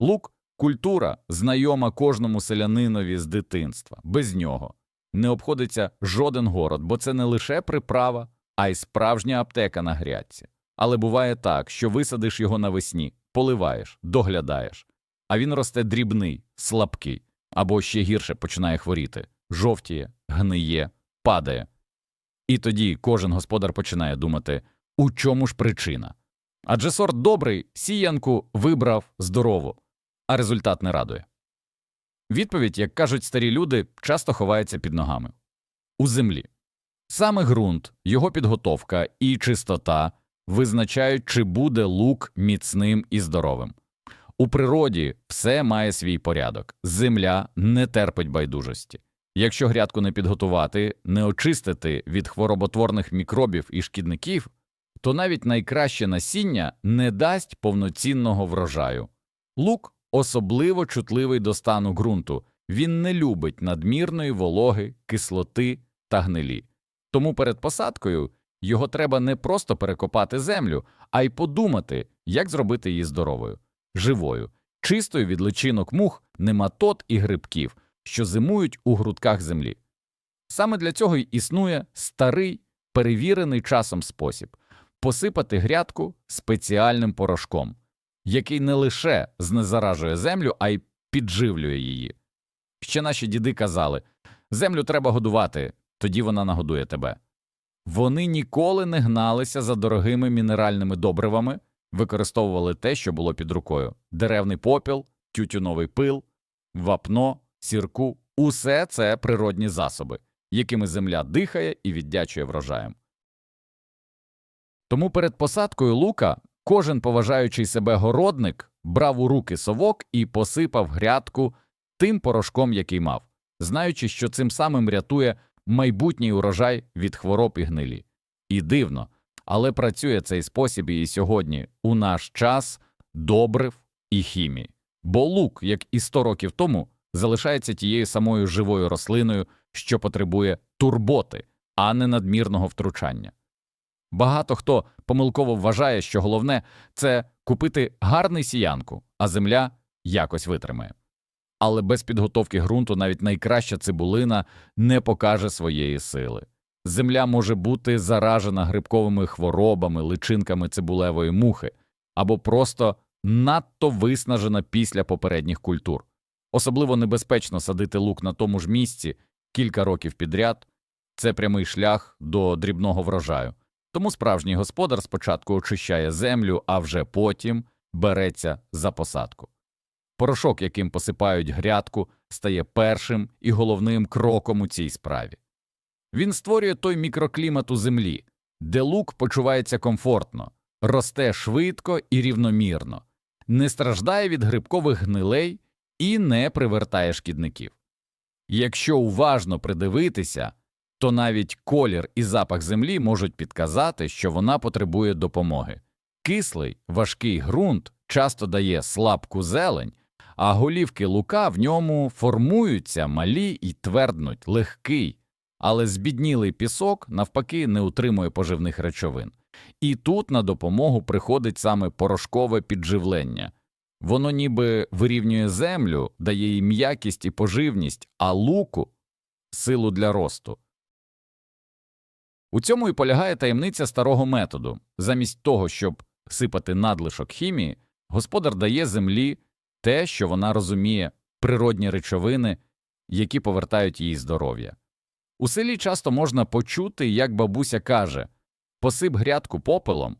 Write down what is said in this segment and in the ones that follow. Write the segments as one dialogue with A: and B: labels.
A: Лук культура, знайома кожному селянинові з дитинства. Без нього не обходиться жоден город, бо це не лише приправа, а й справжня аптека на грядці. Але буває так, що висадиш його навесні, поливаєш, доглядаєш, а він росте дрібний, слабкий, або ще гірше починає хворіти, жовтіє, гниє, падає. І тоді кожен господар починає думати, у чому ж причина. Адже сорт добрий, сіянку вибрав здорово, а результат не радує. Відповідь, як кажуть старі люди, часто ховається під ногами у землі. Саме ґрунт, його підготовка і чистота визначають, чи буде лук міцним і здоровим. У природі все має свій порядок, земля не терпить байдужості. Якщо грядку не підготувати, не очистити від хвороботворних мікробів і шкідників, то навіть найкраще насіння не дасть повноцінного врожаю. Лук особливо чутливий до стану ґрунту, він не любить надмірної вологи, кислоти та гнилі. Тому перед посадкою його треба не просто перекопати землю, а й подумати, як зробити її здоровою, живою, чистою від личинок мух, нематод і грибків, що зимують у грудках землі. Саме для цього й існує старий, перевірений часом спосіб посипати грядку спеціальним порошком, який не лише знезаражує землю, а й підживлює її. Ще наші діди казали землю треба годувати, тоді вона нагодує тебе. Вони ніколи не гналися за дорогими мінеральними добривами, використовували те, що було під рукою деревний попіл, тютюновий пил, вапно, сірку усе це природні засоби, якими земля дихає і віддячує врожаєм. Тому перед посадкою лука кожен поважаючий себе городник брав у руки совок і посипав грядку тим порошком, який мав, знаючи, що цим самим рятує майбутній урожай від хвороб і гнилі. І дивно, але працює цей спосіб і сьогодні у наш час добрив і хімії. Бо лук, як і 100 років тому, залишається тією самою живою рослиною, що потребує турботи, а не надмірного втручання. Багато хто помилково вважає, що головне це купити гарний сіянку, а земля якось витримає. Але без підготовки ґрунту навіть найкраща цибулина не покаже своєї сили. Земля може бути заражена грибковими хворобами, личинками цибулевої мухи або просто надто виснажена після попередніх культур. Особливо небезпечно садити лук на тому ж місці кілька років підряд це прямий шлях до дрібного врожаю. Тому справжній господар спочатку очищає землю, а вже потім береться за посадку. Порошок, яким посипають грядку, стає першим і головним кроком у цій справі. Він створює той мікроклімат у землі, де лук почувається комфортно, росте швидко і рівномірно, не страждає від грибкових гнилей і не привертає шкідників. Якщо уважно придивитися, то навіть колір і запах землі можуть підказати, що вона потребує допомоги. Кислий, важкий ґрунт часто дає слабку зелень, а голівки лука в ньому формуються малі і тверднуть, легкий, але збіднілий пісок навпаки не утримує поживних речовин. І тут на допомогу приходить саме порошкове підживлення. Воно ніби вирівнює землю, дає їй м'якість і поживність, а луку силу для росту. У цьому і полягає таємниця старого методу. Замість того, щоб сипати надлишок хімії, господар дає землі те, що вона розуміє, природні речовини, які повертають їй здоров'я. У селі часто можна почути, як бабуся каже посип грядку попелом,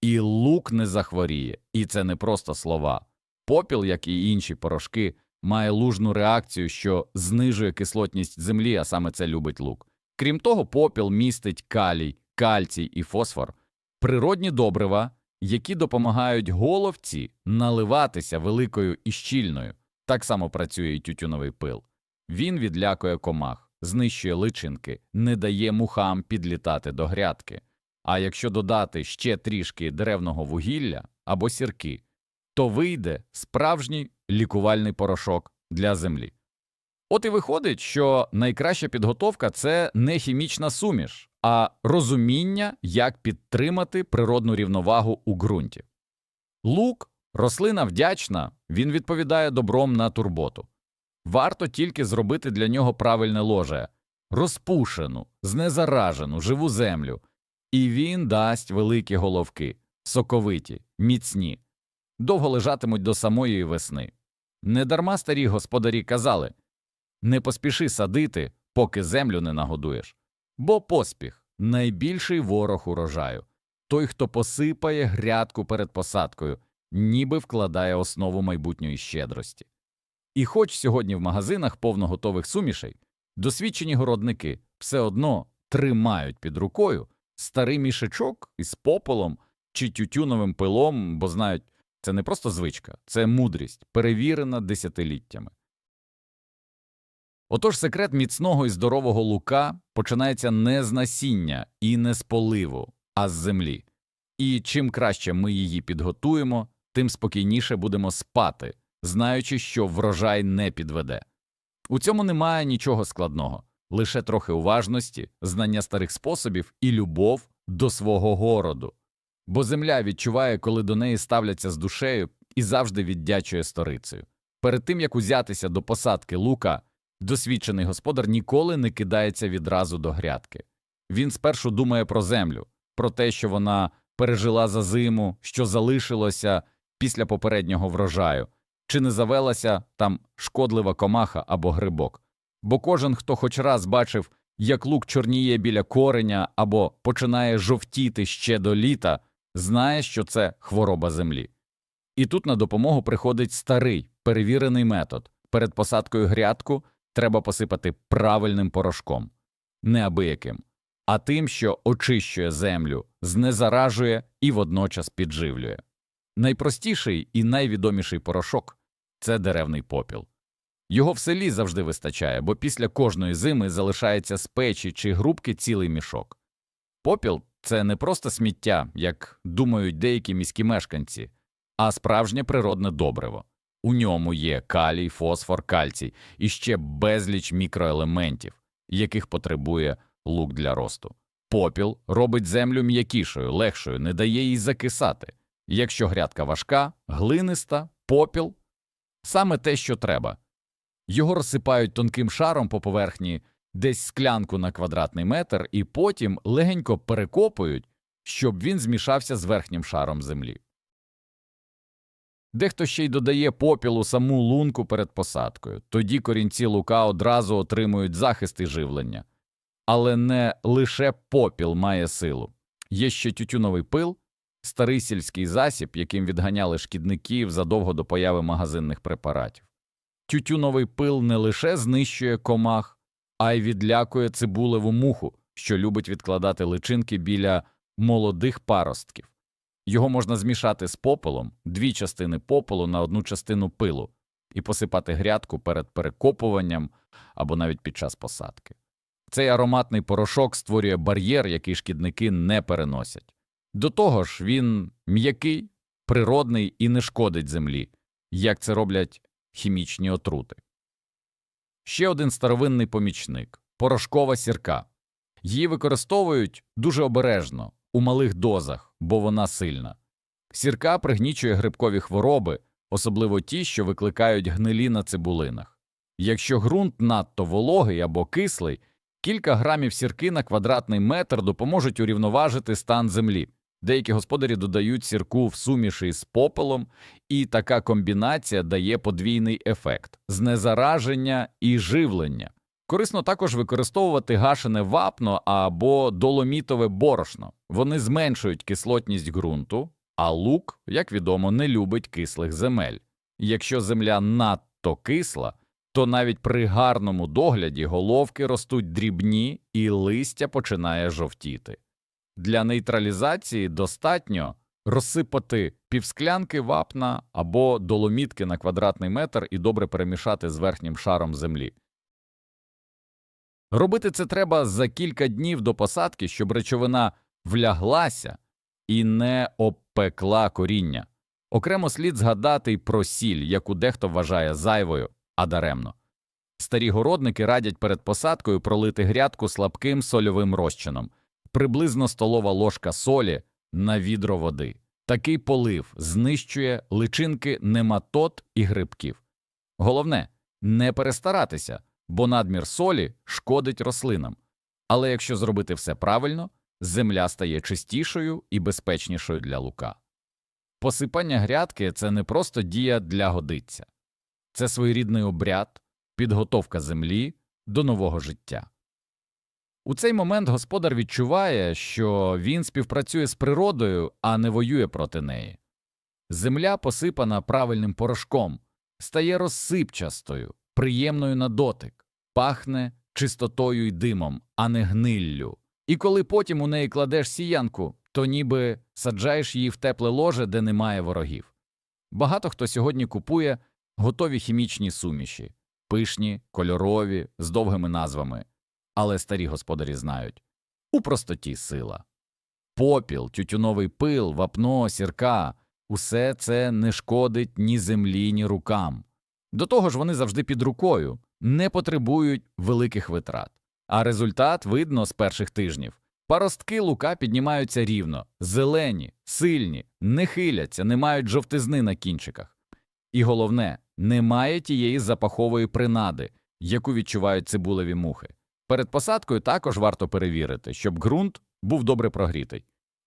A: і лук не захворіє, і це не просто слова. Попіл, як і інші порошки, має лужну реакцію, що знижує кислотність землі, а саме це любить лук. Крім того, попіл містить калій, кальцій і фосфор, природні добрива, які допомагають головці наливатися великою і щільною. Так само працює і тютюновий пил. Він відлякує комах, знищує личинки, не дає мухам підлітати до грядки. А якщо додати ще трішки деревного вугілля або сірки, то вийде справжній лікувальний порошок для землі. От і виходить, що найкраща підготовка це не хімічна суміш, а розуміння, як підтримати природну рівновагу у ґрунті. Лук Рослина вдячна, він відповідає добром на турботу. Варто тільки зробити для нього правильне ложе, розпушену, знезаражену, живу землю, і він дасть великі головки, соковиті, міцні, довго лежатимуть до самої весни. Недарма старі господарі казали не поспіши садити, поки землю не нагодуєш, бо поспіх найбільший ворог урожаю. Той, хто посипає грядку перед посадкою, ніби вкладає основу майбутньої щедрості. І хоч сьогодні в магазинах повно готових сумішей, досвідчені городники все одно тримають під рукою старий мішечок із попелом чи тютюновим пилом, бо знають, це не просто звичка, це мудрість, перевірена десятиліттями. Отож секрет міцного і здорового лука починається не з насіння і не з поливу, а з землі. І чим краще ми її підготуємо, тим спокійніше будемо спати, знаючи, що врожай не підведе. У цьому немає нічого складного, лише трохи уважності, знання старих способів і любов до свого городу. Бо земля відчуває, коли до неї ставляться з душею і завжди віддячує сторицею. Перед тим як узятися до посадки лука, досвідчений господар ніколи не кидається відразу до грядки. Він спершу думає про землю, про те, що вона пережила за зиму, що залишилося після попереднього врожаю, чи не завелася там шкодлива комаха або грибок. Бо кожен, хто хоч раз бачив, як лук чорніє біля кореня або починає жовтіти ще до літа, знає, що це хвороба землі. І тут на допомогу приходить старий перевірений метод. Перед посадкою грядку треба посипати правильним порошком, не абияким, а тим, що очищує землю, знезаражує і водночас підживлює. Найпростіший і найвідоміший порошок це деревний попіл. Його в селі завжди вистачає, бо після кожної зими залишається з печі чи грубки цілий мішок. Попіл це не просто сміття, як думають деякі міські мешканці, а справжнє природне добриво. У ньому є калій, фосфор, кальцій і ще безліч мікроелементів, яких потребує лук для росту. Попіл робить землю м'якішою, легшою, не дає їй закисати. Якщо грядка важка, глиниста, попіл саме те, що треба. Його розсипають тонким шаром по поверхні, десь склянку на квадратний метр, і потім легенько перекопують, щоб він змішався з верхнім шаром землі. Дехто ще й додає попілу саму лунку перед посадкою, тоді корінці лука одразу отримують захист і живлення. Але не лише попіл має силу. Є ще тютюновий пил, старий сільський засіб, яким відганяли шкідників задовго до появи магазинних препаратів. Тютюновий пил не лише знищує комах, а й відлякує цибулеву муху, що любить відкладати личинки біля молодих паростків. Його можна змішати з попелом, дві частини попелу на одну частину пилу, і посипати грядку перед перекопуванням або навіть під час посадки. Цей ароматний порошок створює бар'єр, який шкідники не переносять. До того ж, він м'який, природний і не шкодить землі, як це роблять хімічні отрути. Ще один старовинний помічник порошкова сірка. Її використовують дуже обережно, у малих дозах, бо вона сильна. Сірка пригнічує грибкові хвороби, особливо ті, що викликають гнилі на цибулинах. Якщо ґрунт надто вологий або кислий, кілька грамів сірки на квадратний метр допоможуть урівноважити стан землі. Деякі господарі додають сірку в суміші з попелом, і така комбінація дає подвійний ефект знезараження і живлення. Корисно також використовувати гашене вапно або доломітове борошно. Вони зменшують кислотність ґрунту, а лук, як відомо, не любить кислих земель. Якщо земля надто кисла, то навіть при гарному догляді головки ростуть дрібні і листя починає жовтіти. Для нейтралізації достатньо розсипати півсклянки вапна або доломітки на квадратний метр і добре перемішати з верхнім шаром землі. Робити це треба за кілька днів до посадки, щоб речовина вляглася і не обпекла коріння. Окремо слід згадати й про сіль, яку дехто вважає зайвою, а даремно. Старі городники радять перед посадкою пролити грядку слабким сольовим розчином, приблизно столова ложка солі на відро води. Такий полив знищує личинки нематод і грибків. Головне не перестаратися, бо надмір солі шкодить рослинам. Але якщо зробити все правильно, земля стає чистішою і безпечнішою для лука. Посипання грядки це не просто дія для годиться, це своєрідний обряд, підготовка землі до нового життя. У цей момент господар відчуває, що він співпрацює з природою, а не воює проти неї. Земля, посипана правильним порошком, стає розсипчастою, приємною на дотик, пахне чистотою й димом, а не гниллю. І коли потім у неї кладеш сіянку, то ніби саджаєш її в тепле ложе, де немає ворогів. Багато хто сьогодні купує готові хімічні суміші, пишні, кольорові, з довгими назвами, але старі господарі знають у простоті сила. Попіл, тютюновий пил, вапно, сірка усе це не шкодить ні землі, ні рукам. До того ж, вони завжди під рукою, не потребують великих витрат. А результат видно з перших тижнів. Паростки лука піднімаються рівно, зелені, сильні, не хиляться, не мають жовтизни на кінчиках. І головне, немає тієї запахової принади, яку відчувають цибулеві мухи. Перед посадкою також варто перевірити, щоб ґрунт був добре прогрітий.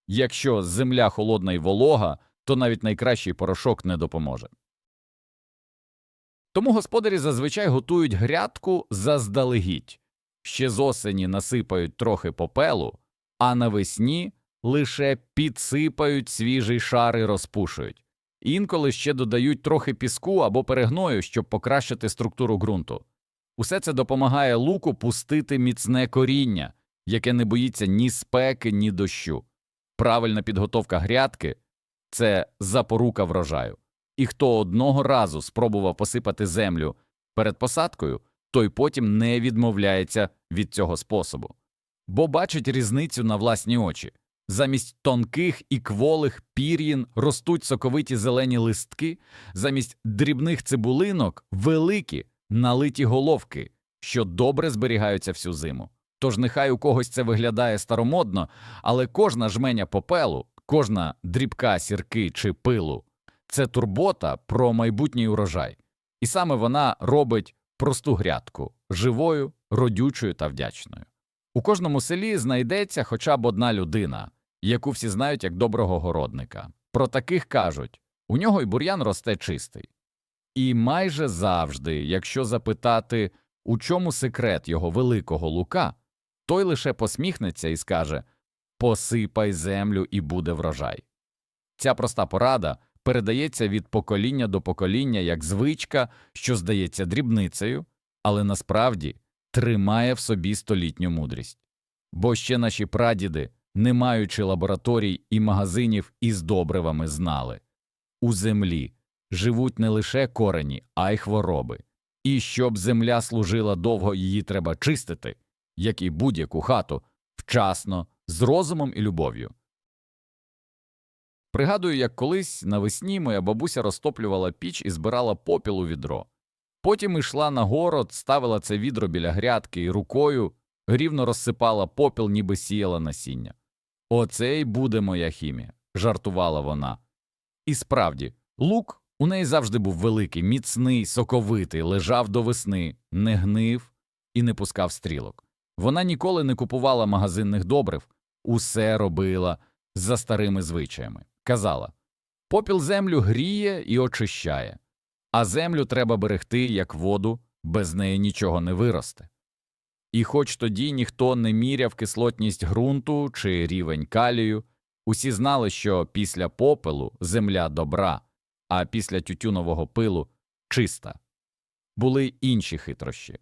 A: Якщо земля холодна і волога, то навіть найкращий порошок не допоможе. Тому господарі зазвичай готують грядку заздалегідь. Ще з осені насипають трохи попелу, а навесні лише підсипають свіжий шар і розпушують. Інколи ще додають трохи піску або перегною, щоб покращити структуру ґрунту. Усе це допомагає луку пустити міцне коріння, яке не боїться ні спеки, ні дощу. Правильна підготовка грядки це запорука врожаю. І хто одного разу спробував посипати землю перед посадкою, той потім не відмовляється від цього способу, бо бачить різницю на власні очі. Замість тонких і кволих пір'їн ростуть соковиті зелені листки, замість дрібних цибулинок великі налиті головки, що добре зберігаються всю зиму. Тож нехай у когось це виглядає старомодно, але кожна жменя попелу, кожна дрібка сірки чи пилу це турбота про майбутній урожай, і саме вона робить просту грядку живою, родючою та вдячною. У кожному селі знайдеться хоча б одна людина, яку всі знають як доброго городника. Про таких кажуть у нього й бур'ян росте чистий. І майже завжди, якщо запитати, у чому секрет його великого лука, той лише посміхнеться і скаже Посипай землю і буде врожай. Ця проста порада передається від покоління до покоління як звичка, що здається дрібницею, але насправді тримає в собі столітню мудрість. Бо ще наші прадіди, не маючи лабораторій і магазинів із добривами, знали у землі живуть не лише корені, а й хвороби. І щоб земля служила довго, її треба чистити, як і будь-яку хату, вчасно, з розумом і любов'ю. Пригадую, як колись навесні моя бабуся розтоплювала піч і збирала попіл у відро. Потім йшла на город, ставила це відро біля грядки і рукою рівно розсипала попіл, ніби сіяла насіння. Оце й буде моя хімія, жартувала вона. І справді, лук у неї завжди був великий, міцний, соковитий, лежав до весни, не гнив і не пускав стрілок. Вона ніколи не купувала магазинних добрив, усе робила за старими звичаями. Казала попіл землю гріє і очищає, а землю треба берегти як воду, без неї нічого не виросте. І хоч тоді ніхто не міряв кислотність ґрунту чи рівень калію, усі знали, що після попелу земля добра, а після тютюнового пилу чиста. Були інші хитрощі.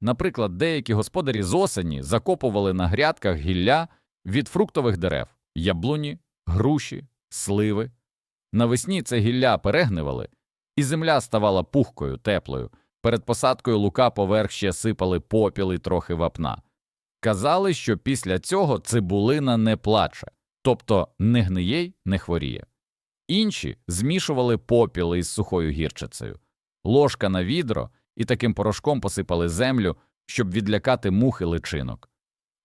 A: Наприклад, деякі господарі з осені закопували на грядках гілля від фруктових дерев яблуні, груші, сливи. Навесні це гілля перегнивали, і земля ставала пухкою, теплою. Перед посадкою лука поверх ще сипали попіл і трохи вапна. Казали, що після цього цибулина не плаче, тобто не гниє й не хворіє. Інші змішували попіл із сухою гірчицею, ложка на відро і таким порошком посипали землю, щоб відлякати мухи личинок.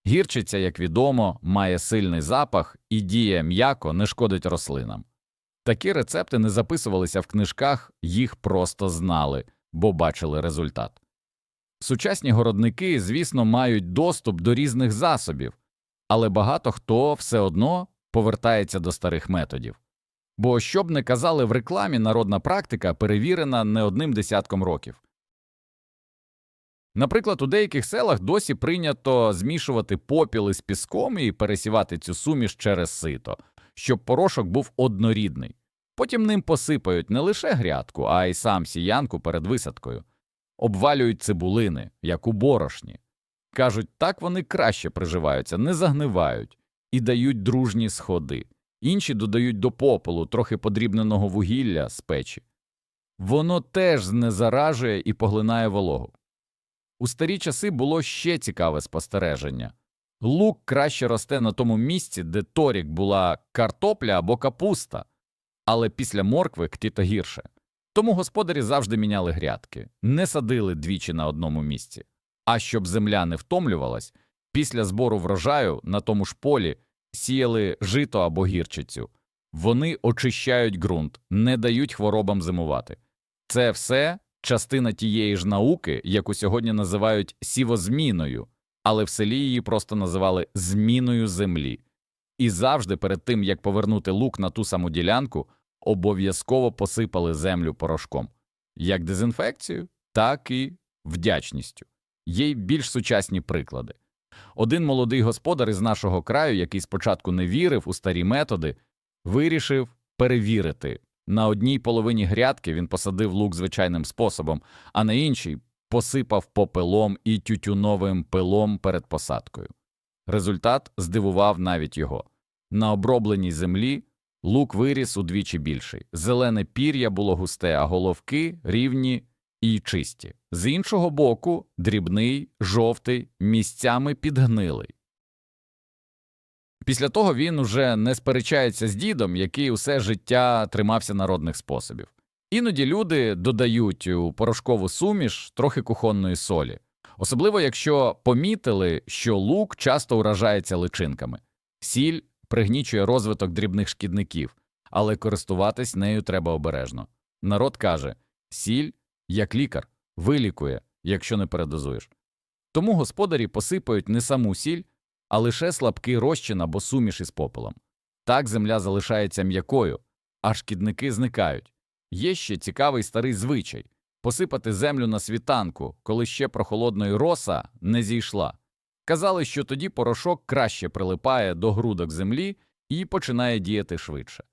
A: Гірчиця, як відомо, має сильний запах і діє м'яко, не шкодить рослинам. Такі рецепти не записувалися в книжках, їх просто знали, бо бачили результат. Сучасні городники, звісно, мають доступ до різних засобів, але багато хто все одно повертається до старих методів. Бо, що б не казали в рекламі, народна практика перевірена не одним десятком років. Наприклад, у деяких селах досі прийнято змішувати попіл із піском і пересівати цю суміш через сито, щоб порошок був однорідний. Потім ним посипають не лише грядку, а й сам сіянку перед висадкою, обвалюють цибулини, як у борошні. Кажуть, так вони краще приживаються, не загнивають і дають дружні сходи. Інші додають до попелу трохи подрібненого вугілля з печі. Воно теж знезаражує і поглинає вологу. У старі часи було ще цікаве спостереження. Лук краще росте на тому місці, де торік була картопля або капуста, але після моркви ктіто гірше. Тому господарі завжди міняли грядки, не садили двічі на одному місці. А щоб земля не втомлювалась, після збору врожаю на тому ж полі сіяли жито або гірчицю. Вони очищають ґрунт, не дають хворобам зимувати. Це все частина тієї ж науки, яку сьогодні називають сівозміною, але в селі її просто називали зміною землі. І завжди перед тим, як повернути лук на ту саму ділянку, обов'язково посипали землю порошком, як дезінфекцію, так і вдячністю. Є й більш сучасні приклади. Один молодий господар із нашого краю, який спочатку не вірив у старі методи, вирішив перевірити. На одній половині грядки він посадив лук звичайним способом, а на іншій посипав попелом і тютюновим пилом перед посадкою. Результат здивував навіть його. На обробленій землі лук виріс удвічі більший, зелене пір'я було густе, а головки рівні і чисті. З іншого боку, дрібний, жовтий, місцями підгнилий. Після того він уже не сперечається з дідом, який усе життя тримався народних способів. Іноді люди додають у порошкову суміш трохи кухонної солі, особливо якщо помітили, що лук часто уражається личинками. Сіль пригнічує розвиток дрібних шкідників, але користуватись нею треба обережно. Народ каже сіль, як лікар, вилікує, якщо не передозуєш. Тому господарі посипають не саму сіль, а лише слабкий розчин або суміш із попелом. Так земля залишається м'якою, а шкідники зникають. Є ще цікавий старий звичай посипати землю на світанку, коли ще прохолодної роса не зійшла. Казали, що тоді порошок краще прилипає до грудок землі і починає діяти швидше.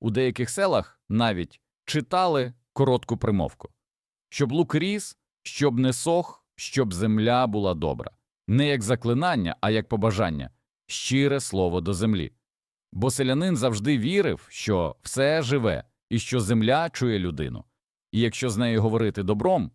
A: У деяких селах навіть читали коротку примовку щоб лук ріс, щоб не сох, щоб земля була добра. Не як заклинання, а як побажання щире слово до землі. Бо селянин завжди вірив, що все живе і що земля чує людину, і якщо з нею говорити добром,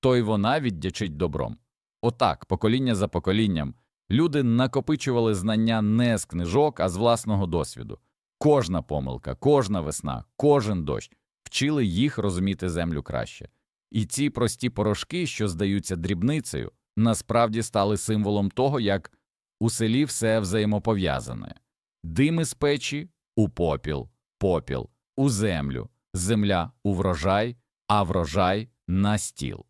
A: то й вона віддячить добром. Отак, покоління за поколінням, люди накопичували знання не з книжок, а з власного досвіду. Кожна помилка, кожна весна, кожен дощ вчили їх розуміти землю краще. І ці прості порошки, що здаються дрібницею, насправді стали символом того, як у селі все взаємопов'язане дим із печі у попіл, попіл у землю, земля у врожай, а врожай на стіл.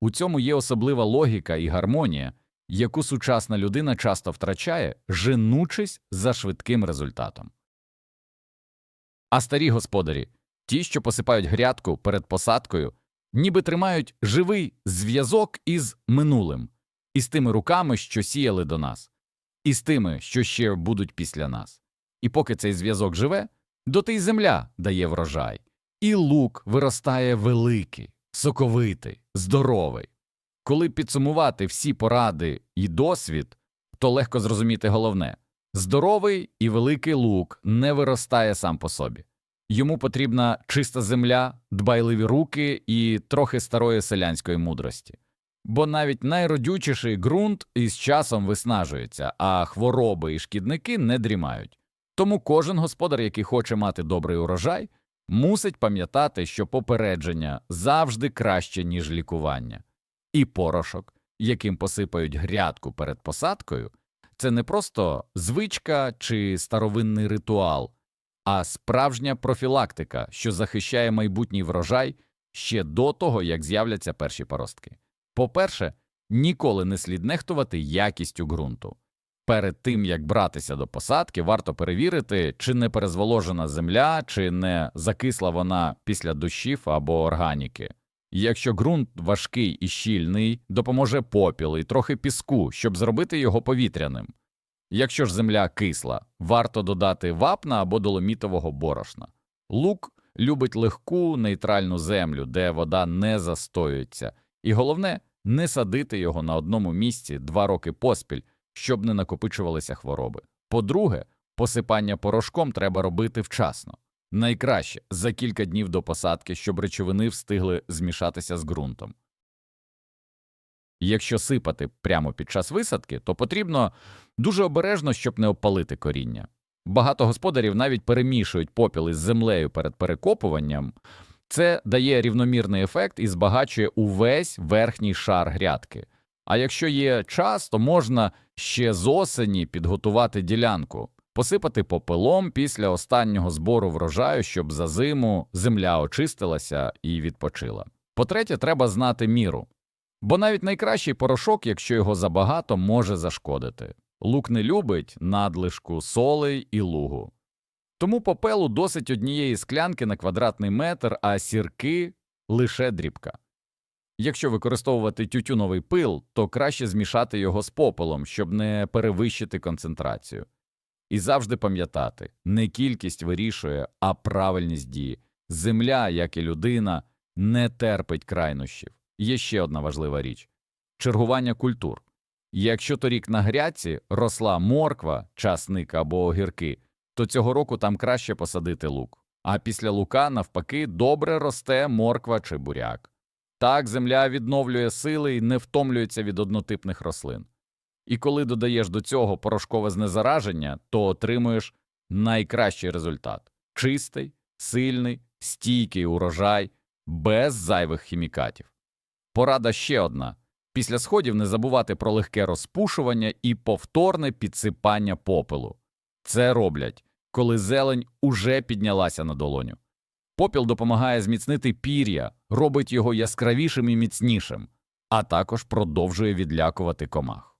A: У цьому є особлива логіка і гармонія, яку сучасна людина часто втрачає, женучись за швидким результатом. А старі господарі, ті, що посипають грядку перед посадкою, ніби тримають живий зв'язок із минулим, із тими руками, що сіяли до нас, і з тими, що ще будуть після нас. І поки цей зв'язок живе, доти й земля дає врожай, і лук виростає великий, соковитий, здоровий. Коли підсумувати всі поради і досвід, то легко зрозуміти головне здоровий і великий лук не виростає сам по собі. Йому потрібна чиста земля, дбайливі руки і трохи старої селянської мудрості. Бо навіть найродючіший ґрунт із часом виснажується, а хвороби і шкідники не дрімають. Тому кожен господар, який хоче мати добрий урожай, мусить пам'ятати, що попередження завжди краще, ніж лікування. І порошок, яким посипають грядку перед посадкою, це не просто звичка чи старовинний ритуал. А справжня профілактика, що захищає майбутній врожай ще до того, як з'являться перші поростки. По-перше, ніколи не слід нехтувати якістю ґрунту. Перед тим, як братися до посадки, варто перевірити, чи не перезволожена земля, чи не закисла вона після дощів або органіки. Якщо ґрунт важкий і щільний, допоможе попіл і трохи піску, щоб зробити його повітряним. Якщо ж земля кисла, варто додати вапна або доломітового борошна. Лук любить легку нейтральну землю, де вода не застоюється, і головне не садити його на одному місці два роки поспіль, щоб не накопичувалися хвороби. По-друге, посипання порошком треба робити вчасно. Найкраще за кілька днів до посадки, щоб речовини встигли змішатися з ґрунтом. Якщо сипати прямо під час висадки, то потрібно дуже обережно, щоб не обпалити коріння. Багато господарів навіть перемішують попіл із землею перед перекопуванням. Це дає рівномірний ефект і збагачує увесь верхній шар грядки. А якщо є час, то можна ще з осені підготувати ділянку, посипати попелом після останнього збору врожаю, щоб за зиму земля очистилася і відпочила. По-третє, треба знати міру. Бо навіть найкращий порошок, якщо його забагато, може зашкодити. Лук не любить надлишку солей і лугу. Тому попелу досить однієї склянки на квадратний метр, а сірки лише дрібка. Якщо використовувати тютюновий пил, то краще змішати його з попелом, щоб не перевищити концентрацію. І завжди пам'ятати, не кількість вирішує, а правильність дії. Земля, як і людина, не терпить крайнощів. Є ще одна важлива річ чергування культур. Якщо торік на грядці росла морква, часник або огірки, то цього року там краще посадити лук, а після лука, навпаки, добре росте морква чи буряк. Так земля відновлює сили і не втомлюється від однотипних рослин. І коли додаєш до цього порошкове знезараження, то отримуєш найкращий результат чистий, сильний, стійкий урожай, без зайвих хімікатів. Порада ще одна після сходів не забувати про легке розпушування і повторне підсипання попелу. Це роблять, коли зелень уже піднялася на долоню. Попіл допомагає зміцнити пір'я, робить його яскравішим і міцнішим, а також продовжує відлякувати комах.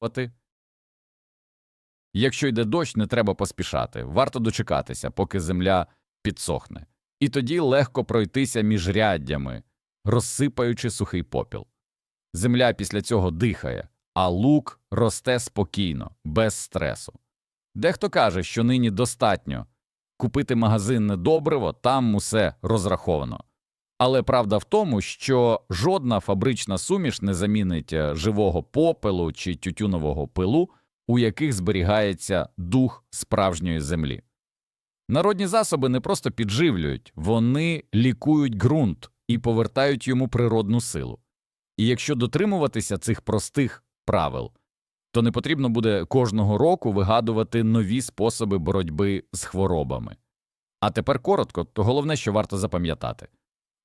A: Якщо йде дощ, не треба поспішати, варто дочекатися, поки земля підсохне, і тоді легко пройтися між ряддями, розсипаючи сухий попіл. Земля після цього дихає, а лук росте спокійно, без стресу. Дехто каже, що нині достатньо купити магазинне добриво, там усе розраховано. Але правда в тому, що жодна фабрична суміш не замінить е, живого попелу чи тютюнового пилу, у яких зберігається дух справжньої землі. Народні засоби не просто підживлюють, вони лікують ґрунт і повертають йому природну силу. І якщо дотримуватися цих простих правил, то не потрібно буде кожного року вигадувати нові способи боротьби з хворобами. А тепер коротко, то головне, що варто запам'ятати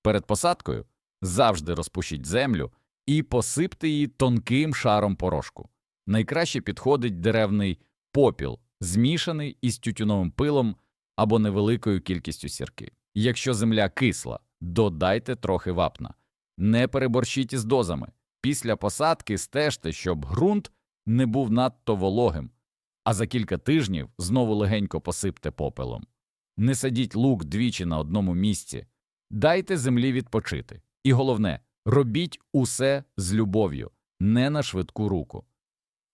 A: перед посадкою завжди розпушіть землю і посипте її тонким шаром порошку. Найкраще підходить деревний попіл, змішаний із тютюновим пилом або невеликою кількістю сірки. Якщо земля кисла, додайте трохи вапна. Не переборщіть із дозами. Після посадки стежте, щоб ґрунт не був надто вологим, а за кілька тижнів знову легенько посипте попелом. Не садіть лук двічі на одному місці, дайте землі відпочити. І головне, робіть усе з любов'ю, не на швидку руку.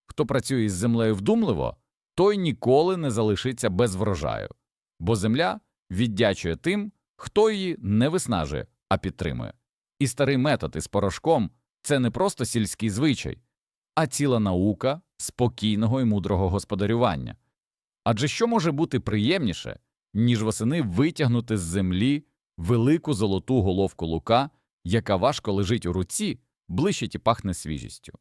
A: Хто працює із землею вдумливо, той ніколи не залишиться без врожаю, бо земля віддячує тим, хто її не виснажує, а підтримує. І старий метод із порошком це не просто сільський звичай, а ціла наука спокійного і мудрого господарювання. Адже що може бути приємніше, ніж восени витягнути з землі велику золоту головку лука, яка важко лежить у руці, блищить і пахне свіжістю.